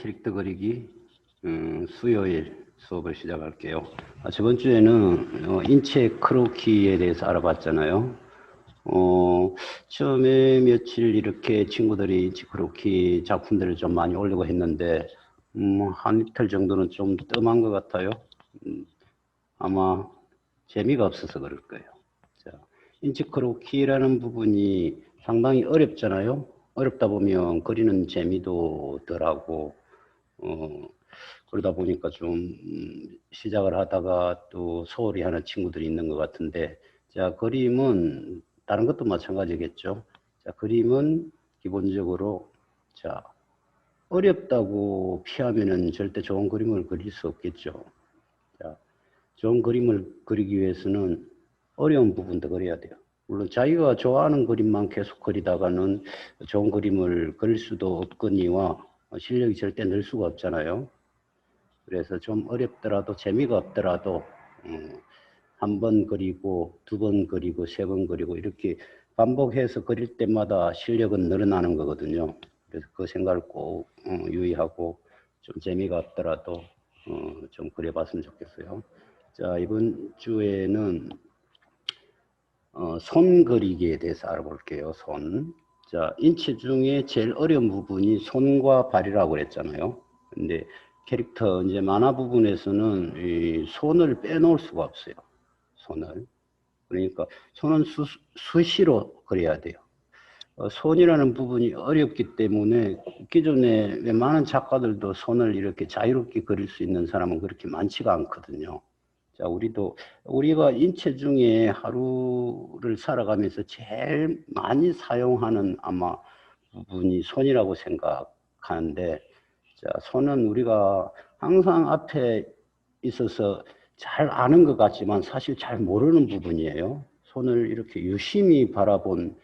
자, 나만의 캐릭터 그리기 음, 수요일 수업을 시작할게요. 아, 저번 주에는 어, 인체 크로키에 대해서 알아봤잖아요. 어, 처음에 며칠 이렇게 친구들이 인체 크로키 작품들을 좀 많이 올리고 했는데 음, 한 이틀 정도는 좀 뜸한 것 같아요. 음, 아마 재미가 없어서 그럴 거예요. 자, 인체 크로키라는 부분이 상당히 어렵잖아요. 어렵다 보면 그리는 재미도 덜하고 어, 그러다 보니까 좀 음, 시작을 하다가 또 소홀히 하는 친구들이 있는 것 같은데 자 그림은 다른 것도 마찬가지겠죠. 자 그림은 기본적으로 자 어렵다고 피하면은 절대 좋은 그림을 그릴 수 없겠죠. 자 좋은 그림을 그리기 위해서는 어려운 부분도 그려야 돼요. 물론 자기가 좋아하는 그림만 계속 그리다가는 좋은 그림을 그릴 수도 없거니와 실력이 절대 늘 수가 없잖아요. 그래서 좀 어렵더라도 재미가 없더라도 음, 한번 그리고 두 번 그리고 세 번 그리고 이렇게 반복해서 그릴 때마다 실력은 늘어나는 거거든요. 그래서 그 생각을 꼭 어, 유의하고 좀 재미가 없더라도 어, 좀 그려봤으면 좋겠어요. 자 이번 주에는 어, 손 그리기에 대해서 알아볼게요. 손. 자, 인체 중에 제일 어려운 부분이 손과 발이라고 그랬잖아요. 근데 캐릭터 이제 만화 부분에서는 이 손을 빼놓을 수가 없어요. 손을. 그러니까 손은 수, 수시로 그려야 돼요. 어, 손이라는 부분이 어렵기 때문에 기존에 웬만한 작가들도 손을 이렇게 자유롭게 그릴 수 있는 사람은 그렇게 많지가 않거든요. 자, 우리도 우리가 인체 중에 하루를 살아가면서 제일 많이 사용하는 아마 부분이 손이라고 생각하는데 자, 손은 우리가 항상 앞에 있어서 잘 아는 것 같지만 사실 잘 모르는 부분이에요. 손을 이렇게 유심히 바라본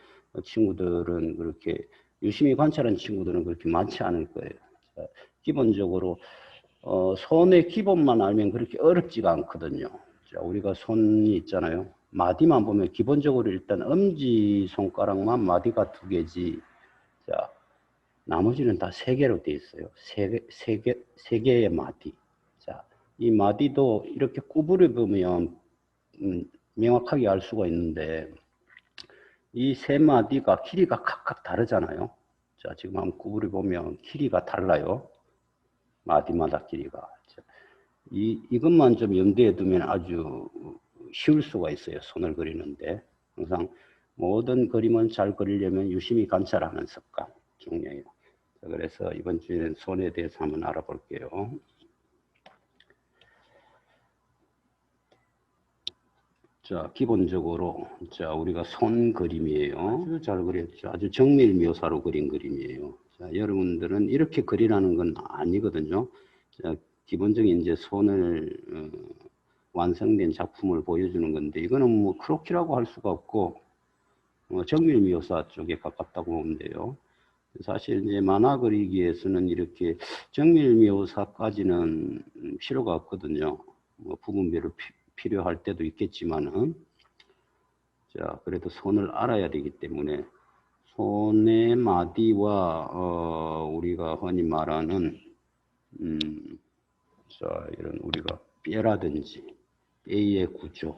친구들은 그렇게 유심히 관찰한 친구들은 그렇게 많지 않을 거예요. 자, 기본적으로 어, 손의 기본만 알면 그렇게 어렵지가 않거든요. 자, 우리가 손이 있잖아요. 마디만 보면 기본적으로 일단 엄지 손가락만 마디가 두 개지. 자, 나머지는 다 세 개로 되어 있어요. 세 개, 세 개, 세 개의 마디. 자, 이 마디도 이렇게 구부려 보면 음, 명확하게 알 수가 있는데 이 세 마디가 길이가 각각 다르잖아요. 자, 지금 한번 구부려 보면 길이가 달라요. 마디마다 길이가. 이, 이것만 좀 염두에 두면 아주 쉬울 수가 있어요. 손을 그리는데. 항상 모든 그림은 잘 그리려면 유심히 관찰하는 습관 중요해요. 자, 그래서 이번 주에는 손에 대해서 한번 알아볼게요. 자, 기본적으로, 자, 우리가 손 그림이에요. 아주 잘 그렸죠. 아주 정밀 묘사로 그린 그림이에요. 자, 여러분들은 이렇게 그리라는 건 아니거든요. 자, 기본적인 이제 손을 어, 완성된 작품을 보여주는 건데 이거는 뭐 크로키라고 할 수가 없고 어, 정밀 묘사 쪽에 가깝다고 보면 돼요. 사실 이제 만화 그리기에서는 이렇게 정밀 묘사까지는 필요가 없거든요. 뭐 부분별로 피, 필요할 때도 있겠지만은 자 그래도 손을 알아야 되기 때문에 손의 마디와 어, 우리가 흔히 말하는 음, 자 이런 우리가 뼈라든지 뼈의 구조,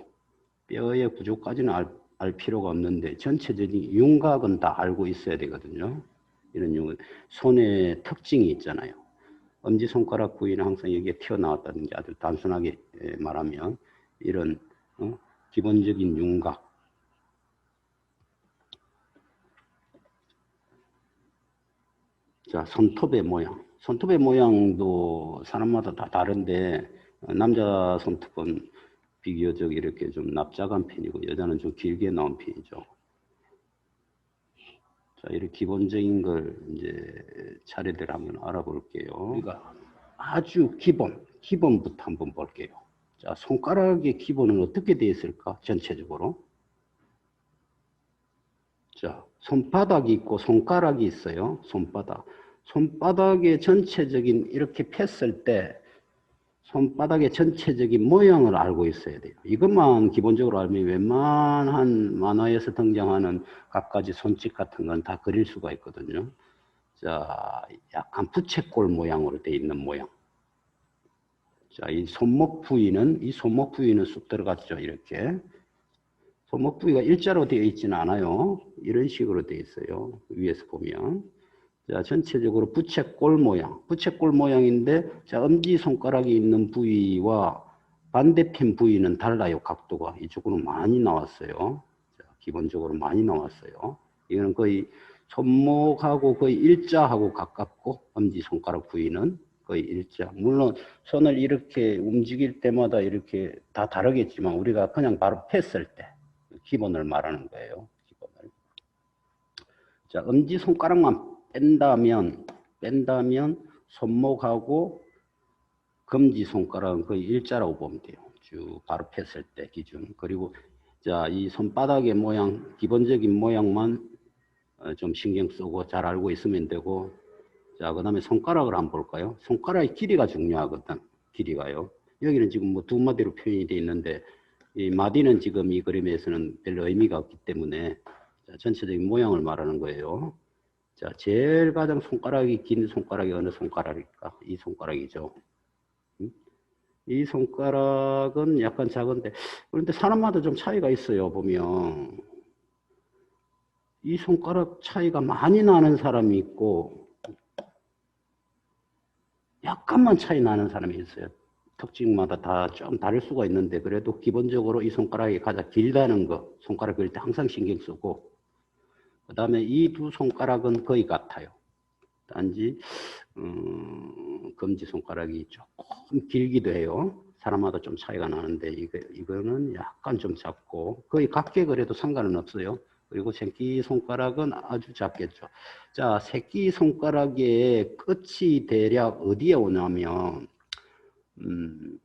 뼈의 구조까지는 알, 알 필요가 없는데 전체적인 윤곽은 다 알고 있어야 되거든요. 이런 윤 손의 특징이 있잖아요. 엄지 손가락 부위는 항상 여기에 튀어나왔다든지 아주 단순하게 말하면 이런 어? 기본적인 윤곽 자, 손톱의 모양. 손톱의 모양도 사람마다 다 다른데, 남자 손톱은 비교적 이렇게 좀 납작한 편이고, 여자는 좀 길게 나온 편이죠. 자, 이렇게 기본적인 걸 이제 차례대로 한번 알아볼게요. 우리가 아주 기본, 기본부터 한번 볼게요. 자, 손가락의 기본은 어떻게 되어 있을까? 전체적으로. 자, 손바닥이 있고 손가락이 있어요. 손바닥. 손바닥의 전체적인 이렇게 폈을 때 손바닥의 전체적인 모양을 알고 있어야 돼요. 이것만 기본적으로 알면 웬만한 만화에서 등장하는 갖가지 손짓 같은 건 다 그릴 수가 있거든요. 자, 약간 부채꼴 모양으로 되어 있는 모양. 자, 이 손목 부위는, 이 손목 부위는 쑥 들어갔죠. 이렇게. 손목 부위가 일자로 되어 있지는 않아요. 이런 식으로 되어 있어요. 위에서 보면. 자, 전체적으로 부채꼴 모양. 부채꼴 모양인데, 자, 엄지손가락이 있는 부위와 반대편 부위는 달라요. 각도가. 이쪽으로 많이 나왔어요. 자, 기본적으로 많이 나왔어요. 이거는 거의 손목하고 거의 일자하고 가깝고, 엄지손가락 부위는 거의 일자. 물론 손을 이렇게 움직일 때마다 이렇게 다 다르겠지만 우리가 그냥 바로 폈을 때 기본을 말하는 거예요. 기본을. 자, 엄지 손가락만 뺀다면 뺀다면 손목하고 검지 손가락은 거의 일자라고 보면 돼요. 쭉 바로 폈을 때 기준. 그리고 자, 이 손바닥의 모양, 기본적인 모양만 어, 좀 신경 쓰고 잘 알고 있으면 되고 자, 그 다음에 손가락을 한번 볼까요? 손가락의 길이가 중요하거든. 길이가요. 여기는 지금 뭐 두 마디로 표현이 되어 있는데, 이 마디는 지금 이 그림에서는 별로 의미가 없기 때문에, 자, 전체적인 모양을 말하는 거예요. 자, 제일 가장 손가락이 긴 손가락이 어느 손가락일까? 이 손가락이죠. 음? 이 손가락은 약간 작은데, 그런데 사람마다 좀 차이가 있어요, 보면. 이 손가락 차이가 많이 나는 사람이 있고, 약간만 차이 나는 사람이 있어요. 특징마다 다 좀 다를 수가 있는데 그래도 기본적으로 이 손가락이 가장 길다는 거 손가락 그릴 때 항상 신경 쓰고 그 다음에 이 두 손가락은 거의 같아요. 단지 음, 검지 손가락이 조금 길기도 해요. 사람마다 좀 차이가 나는데 이거, 이거는 약간 좀 작고 거의 같게 그래도 상관은 없어요. 그리고 새끼 손가락은 아주 작겠죠. 자, 새끼 손가락의 끝이 대략 어디에 오냐면, 음,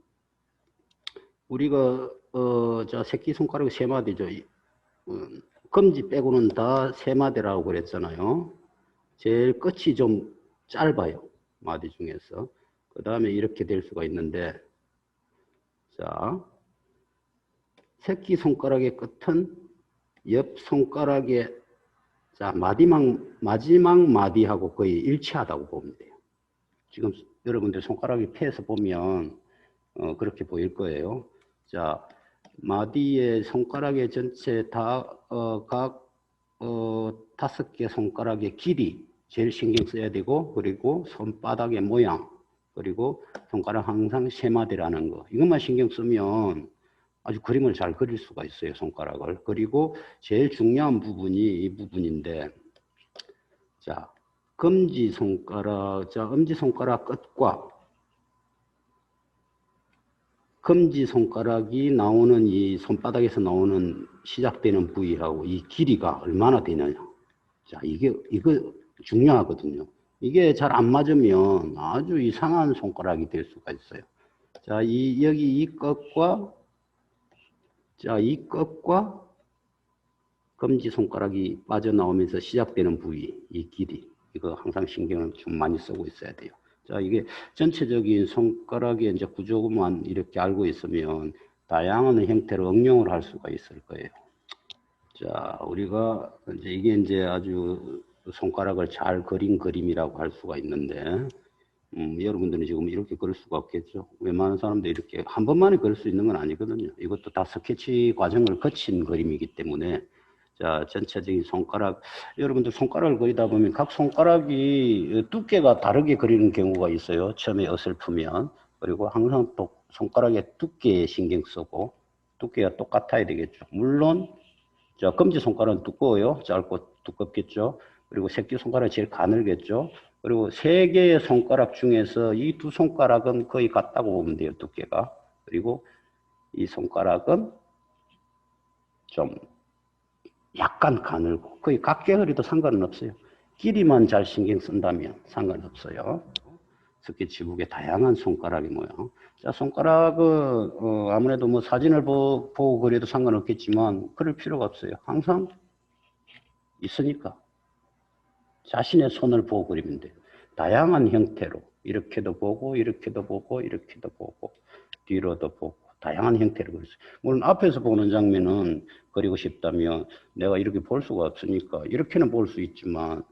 우리가, 어, 저 새끼 손가락 세 마디죠. 음, 검지 빼고는 다 세 마디라고 그랬잖아요. 제일 끝이 좀 짧아요. 마디 중에서. 그 다음에 이렇게 될 수가 있는데, 자, 새끼 손가락의 끝은 옆 손가락의 자 마지막 마지막 마디하고 거의 일치하다고 보면 돼요. 지금 여러분들 손가락이 펴서 보면 어, 그렇게 보일 거예요. 자 마디의 손가락의 전체 다각 어, 어, 다섯 개 손가락의 길이 제일 신경 써야 되고 그리고 손바닥의 모양 그리고 손가락 항상 세 마디라는 거 이것만 신경 쓰면 아주 그림을 잘 그릴 수가 있어요, 손가락을. 그리고 제일 중요한 부분이 이 부분인데, 자, 검지 손가락, 자, 엄지 손가락 끝과 검지 손가락이 나오는 이 손바닥에서 나오는 시작되는 부위하고 이 길이가 얼마나 되느냐. 자, 이게, 이거 중요하거든요. 이게 잘 안 맞으면 아주 이상한 손가락이 될 수가 있어요. 자, 이, 여기 이 끝과 자, 이 끝과 검지손가락이 빠져나오면서 시작되는 부위, 이 길이, 이거 항상 신경을 좀 많이 쓰고 있어야 돼요. 자, 이게 전체적인 손가락의 이제 구조만 이렇게 알고 있으면 다양한 형태로 응용을 할 수가 있을 거예요. 자, 우리가 이제 이게 이제 아주 손가락을 잘 그린 그림이라고 할 수가 있는데, 음, 여러분들은 지금 이렇게 그릴 수가 없겠죠. 웬만한 사람도 이렇게 한 번만에 그릴 수 있는 건 아니거든요. 이것도 다 스케치 과정을 거친 그림이기 때문에 자 전체적인 손가락 여러분들 손가락을 그리다 보면 각 손가락이 두께가 다르게 그리는 경우가 있어요. 처음에 어설프면 그리고 항상 또 손가락의 두께에 신경 쓰고 두께가 똑같아야 되겠죠. 물론 자 검지 손가락은 두꺼워요. 짧고 두껍겠죠. 그리고 새끼 손가락이 제일 가늘겠죠. 그리고 세 개의 손가락 중에서 이 두 손가락은 거의 같다고 보면 돼요, 두께가. 그리고 이 손가락은 좀 약간 가늘고 거의 그려도 상관은 없어요. 길이만 잘 신경 쓴다면 상관없어요. 스케치북에 다양한 손가락이 모양. 자, 손가락은 어, 아무래도 뭐 사진을 보, 보고 그려도 상관없겠지만 그럴 필요가 없어요. 항상 있으니까. 자신의 손을 보고 그리면 돼요. 다양한 형태로 이렇게도 보고 이렇게도 보고 이렇게도 보고 뒤로도 보고 다양한 형태로 그렸어요. 물론 앞에서 보는 장면은 그리고 싶다면 내가 이렇게 볼 수가 없으니까 이렇게는 볼 수 있지만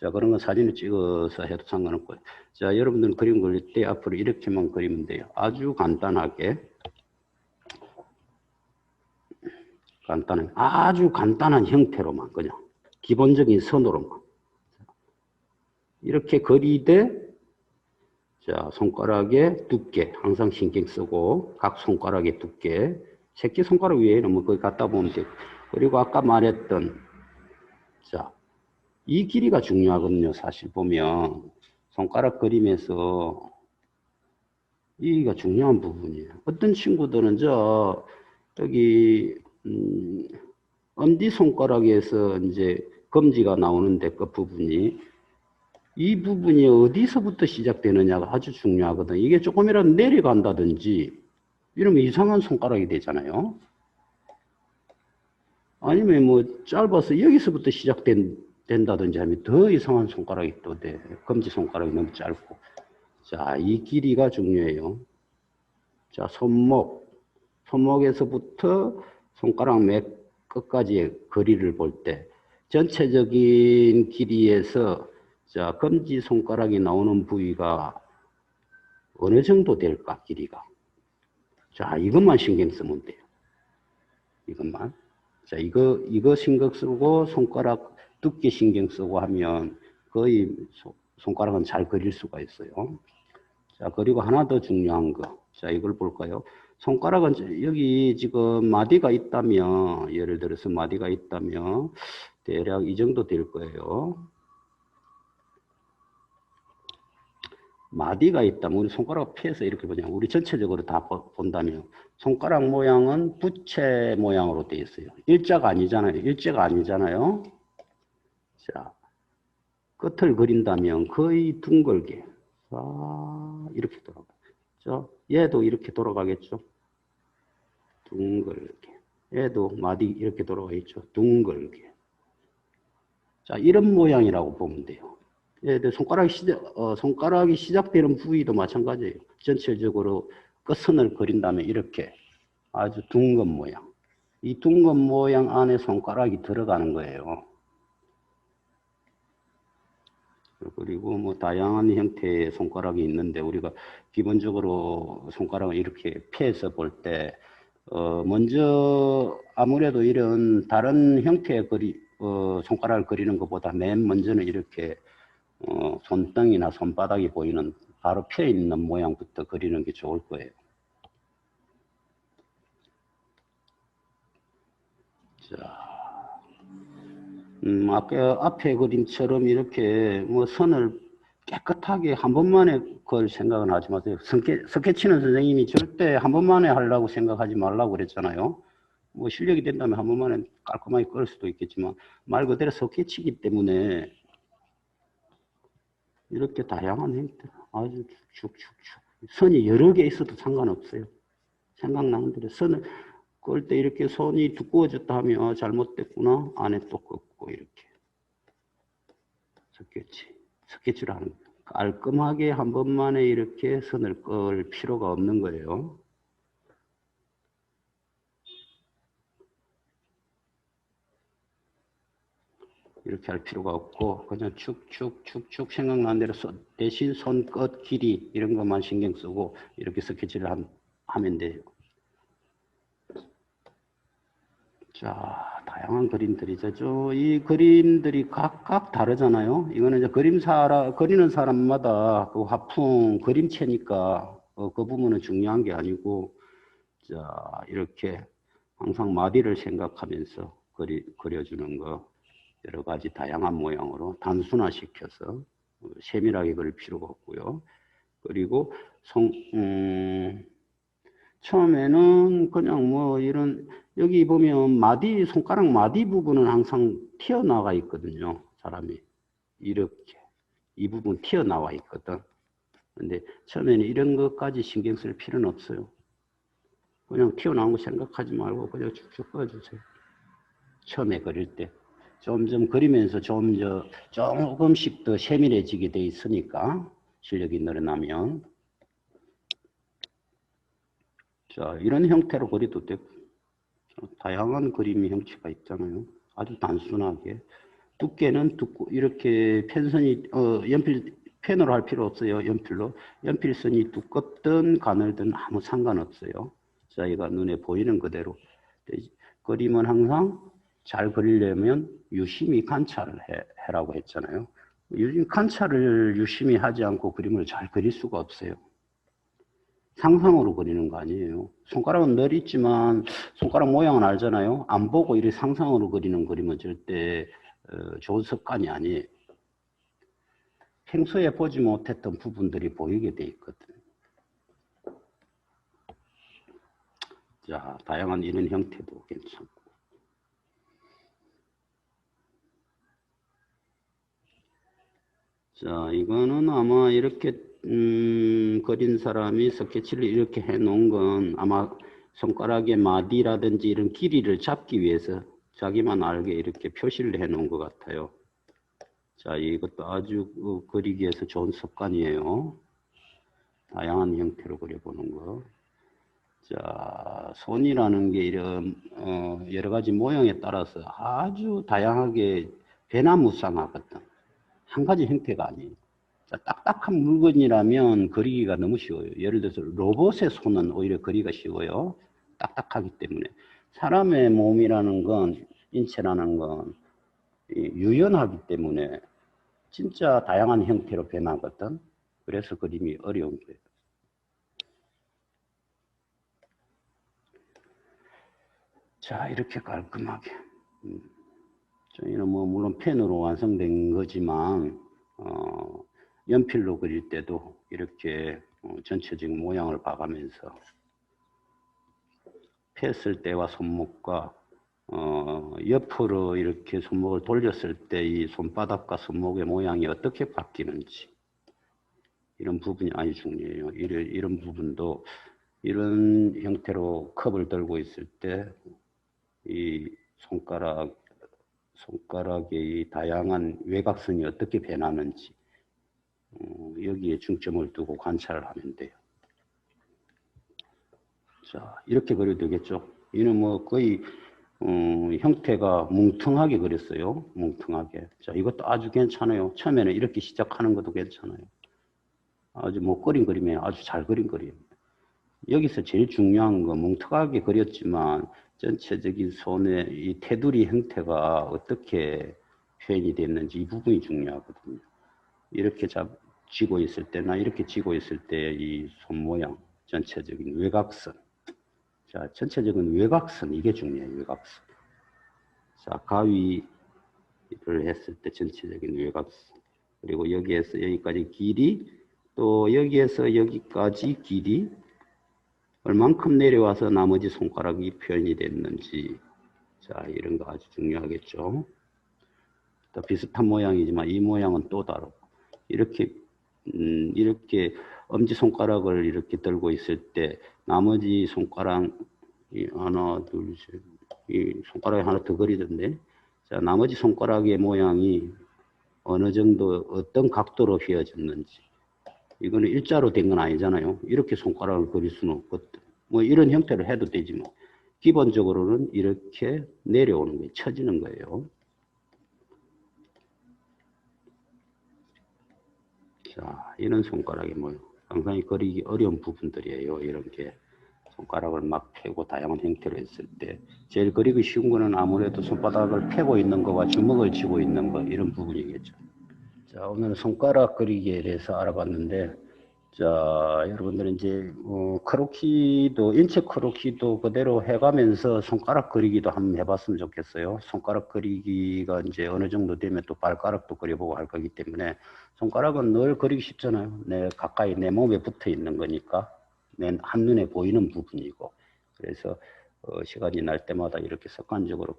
자, 그런 건 사진을 찍어서 해도 상관없고요. 자, 여러분들은 그림 그릴 때 앞으로 이렇게만 그리면 돼요. 아주 간단하게. 간단한, 아주 간단한 형태로만, 그냥. 기본적인 선으로만. 이렇게 그리되, 자, 손가락의 두께, 항상 신경 쓰고, 각 손가락의 두께, 새끼 손가락 위에 는 뭐 거기 갖다 보면 되고, 그리고 아까 말했던, 자, 이 길이가 중요하거든요. 사실 보면 손가락 그림에서 이가 중요한 부분이에요. 어떤 친구들은 저 여기 음, 엄지 손가락에서 이제 검지가 나오는데 그 부분이 이 부분이 어디서부터 시작되느냐가 아주 중요하거든. 이게 조금이라도 내려간다든지 이러면 이상한 손가락이 되잖아요. 아니면 뭐 짧아서 여기서부터 시작된 된다든지 하면 더 이상한 손가락이 또 돼. 검지 손가락이 너무 짧고. 자, 이 길이가 중요해요. 자, 손목. 손목에서부터 손가락 맥 끝까지의 거리를 볼 때 전체적인 길이에서 자, 검지 손가락이 나오는 부위가 어느 정도 될까, 길이가. 자, 이것만 신경 쓰면 돼요. 이것만. 자, 이거, 이거 신경 쓰고 손가락 두께 신경 쓰고 하면 거의 손가락은 잘 그릴 수가 있어요. 자, 그리고 하나 더 중요한 거. 자, 이걸 볼까요? 손가락은 여기 지금 마디가 있다면, 예를 들어서 마디가 있다면, 대략 이 정도 될 거예요. 마디가 있다면, 우리 손가락 피해서 이렇게 보냐. 우리 전체적으로 다 본다면, 손가락 모양은 부채 모양으로 되어 있어요. 일자가 아니잖아요. 일자가 아니잖아요. 자, 끝을 그린다면 거의 둥글게 아, 이렇게 돌아가죠. 얘도 이렇게 돌아가겠죠. 둥글게. 얘도 마디 이렇게 돌아가겠죠. 둥글게. 자, 이런 모양이라고 보면 돼요. 얘들 손가락이 시작, 어, 손가락이 시작되는 부위도 마찬가지예요. 전체적으로 끝선을 그린다면 이렇게 아주 둥근 모양. 이 둥근 모양 안에 손가락이 들어가는 거예요. 그리고 뭐 다양한 형태의 손가락이 있는데 우리가 기본적으로 손가락을 이렇게 피해서 볼때 어 먼저 아무래도 이런 다른 형태의 그리 어 손가락을 그리는 것보다 맨 먼저는 이렇게 어 손등이나 손바닥이 보이는 바로 펴 있는 모양부터 그리는 게 좋을 거예요. 자. 음, 아까 앞에 그림처럼 이렇게 뭐 선을 깨끗하게 한 번만에 그걸 생각은 하지 마세요. 스케, 스케치는 선생님이 절대 한 번만에 하려고 생각하지 말라고 그랬잖아요. 뭐 실력이 된다면 한 번만에 깔끔하게 끌 수도 있겠지만 말 그대로 스케치이기 때문에 이렇게 다양한 형태 아주 축축축 선이 여러 개 있어도 상관없어요. 생각나는 대로 선을 끌 때 이렇게 손이 두꺼워졌다 하면 어, 잘못됐구나 안에 또 꺾고 이렇게 스케치 스케치를 하는. 깔끔하게 한 번만에 이렇게 선을 끌 필요가 없는 거예요. 이렇게 할 필요가 없고 그냥 축축축축 생각나는 대로 대신 손끝 길이 이런 것만 신경 쓰고 이렇게 스케치를 하면 돼요. 자, 다양한 그림들이죠. 이 그림들이 각각 다르잖아요. 이거는 이제 그림 사라, 그리는 사람마다 그 화풍, 그림체니까 어, 그 부분은 중요한 게 아니고, 자, 이렇게 항상 마디를 생각하면서 그리, 그려주는 거, 여러 가지 다양한 모양으로 단순화시켜서 어, 세밀하게 그릴 필요가 없고요. 그리고 성, 음, 처음에는 그냥 뭐 이런 여기 보면 마디 손가락 마디 부분은 항상 튀어나와 있거든요. 사람이 이렇게 이 부분 튀어나와 있거든. 근데 처음에는 이런 것까지 신경 쓸 필요는 없어요. 그냥 튀어나온 거 생각하지 말고 그냥 쭉쭉 꺼주세요. 처음에 그릴 때. 점점 그리면서 좀 저, 조금씩 더 세밀해지게 돼 있으니까 실력이 늘어나면 자 이런 형태로 그려도 되고 다양한 그림의 형체가 있잖아요. 아주 단순하게 두께는 두고 이렇게 편선이 어, 연필 펜으로 할 필요 없어요. 연필로 연필선이 두껍든 가늘든 아무 상관없어요. 자기가 눈에 보이는 그대로 그림은 항상 잘 그리려면 유심히 관찰을 해, 해라고 했잖아요. 요즘 관찰을 유심히 하지 않고 그림을 잘 그릴 수가 없어요. 상상으로 그리는 거 아니에요. 손가락은 늘 있지만 손가락 모양은 알잖아요. 안 보고 이렇게 상상으로 그리는 그림은 절대 어, 좋은 습관이 아니에요. 평소에 보지 못했던 부분들이 보이게 돼 있거든. 자, 다양한 이런 형태도 괜찮고. 자, 이거는 아마 이렇게 음, 그린 사람이 스케치를 이렇게 해 놓은 건 아마 손가락의 마디라든지 이런 길이를 잡기 위해서 자기만 알게 이렇게 표시를 해 놓은 것 같아요. 자, 이것도 아주 그 그리기에서 좋은 습관이에요. 다양한 형태로 그려보는 거. 자, 손이라는 게 이런 어, 여러 가지 모양에 따라서 아주 다양하게 변화무쌍하거든. 한 가지 형태가 아니에요. 자, 딱딱한 물건이라면 그리기가 너무 쉬워요. 예를 들어서 로봇의 손은 오히려 그리기가 쉬워요. 딱딱하기 때문에. 사람의 몸이라는 건, 인체라는 건 유연하기 때문에 진짜 다양한 형태로 변하거든. 그래서 그림이 어려운 거예요. 자, 이렇게 깔끔하게. 음. 저희는 뭐 물론 펜으로 완성된 거지만 어, 연필로 그릴 때도 이렇게 어, 전체적인 모양을 봐가면서 폈을 때와 손목과 어, 옆으로 이렇게 손목을 돌렸을 때 이 손바닥과 손목의 모양이 어떻게 바뀌는지 이런 부분이 아주 중요해요. 이런, 이런 부분도 이런 형태로 컵을 들고 있을 때 이 손가락 손가락의 다양한 외곽선이 어떻게 변하는지 어, 여기에 중점을 두고 관찰을 하면 돼요. 자 이렇게 그려도 되겠죠. 이는 뭐 거의 어, 형태가 뭉퉁하게 그렸어요. 뭉퉁하게. 자 이것도 아주 괜찮아요. 처음에는 이렇게 시작하는 것도 괜찮아요. 아주 못 그린 그림에 아주 잘 그린 그림. 여기서 제일 중요한 건 뭉툭하게 그렸지만 전체적인 손의 이 테두리 형태가 어떻게 표현이 됐는지 이 부분이 중요하거든요. 이렇게 잡, 쥐고 있을 때나 이렇게 쥐고 있을 때 이 손 모양, 전체적인 외곽선. 자, 전체적인 외곽선, 이게 중요해요, 외곽선. 자, 가위를 했을 때 전체적인 외곽선. 그리고 여기에서 여기까지 길이, 또 여기에서 여기까지 길이, 얼만큼 내려와서 나머지 손가락이 표현이 됐는지. 자 이런 거 아주 중요하겠죠. 또 비슷한 모양이지만 이 모양은 또 다르고. 이렇게 음, 이렇게 엄지 손가락을 이렇게 들고 있을 때 나머지 손가락 이 하나 둘셋이 손가락에 하나 더 그리던데. 자 나머지 손가락의 모양이 어느 정도 어떤 각도로 휘어졌는지 이거는 일자로 된 건 아니잖아요. 이렇게 손가락을 그릴 수는 없거든. 뭐 이런 형태로 해도 되지 뭐. 기본적으로는 이렇게 내려오는 거예요. 쳐지는 거예요. 자, 이런 손가락이 뭐 상당히 그리기 어려운 부분들이에요. 이런 게 손가락을 막 펴고 다양한 형태로 했을 때 제일 그리기 쉬운 거는 아무래도 손바닥을 펴고 있는 거와 주먹을 쥐고 있는 거 이런 부분이겠죠. 자, 오늘 손가락 그리기에 대해서 알아봤는데, 자, 여러분들은 이제, 어, 크로키도, 인체 크로키도 그대로 해가면서 손가락 그리기도 한번 해봤으면 좋겠어요. 손가락 그리기가 이제 어느 정도 되면 또 발가락도 그려보고 할 거기 때문에, 손가락은 늘 그리기 쉽잖아요. 내 가까이 내 몸에 붙어 있는 거니까, 내 한눈에 보이는 부분이고, 그래서, 어, 시간이 날 때마다 이렇게 습관적으로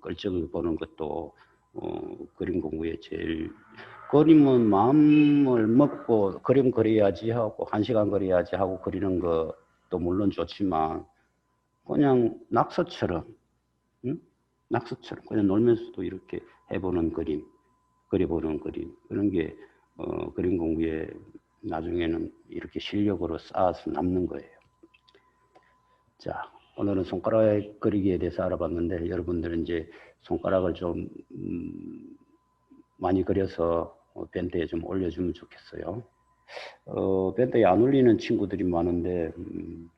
끌적을 보는 것도, 어, 그림 공부에 제일 그림은 마음을 먹고 그림 그려야지 하고 한 시간 그려야지 하고 그리는 것도 물론 좋지만 그냥 낙서처럼 응? 낙서처럼 그냥 놀면서도 이렇게 해보는 그림 그려보는 그림 그런 게 어, 그림 공부에 나중에는 이렇게 실력으로 쌓아서 남는 거예요. 자 오늘은 손가락 그리기에 대해서 알아봤는데 여러분들은 이제 손가락을 좀 음, 많이 그려서 어, 밴드에 좀 올려주면 좋겠어요. 어, 밴드에 안 올리는 친구들이 많은데, 음,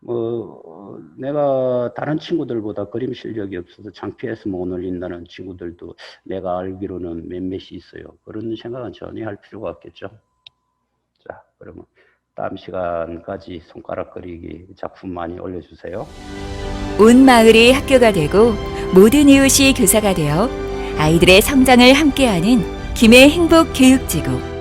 뭐, 어, 내가 다른 친구들보다 그림 실력이 없어서 창피해서 못 올린다는 친구들도 내가 알기로는 몇몇이 있어요. 그런 생각은 전혀 할 필요가 없겠죠. 자, 그러면 다음 시간까지 손가락 그리기 작품 많이 올려주세요. 온 마을이 학교가 되고 모든 이웃이 교사가 되어 아이들의 성장을 함께하는 김해 행복 교육지구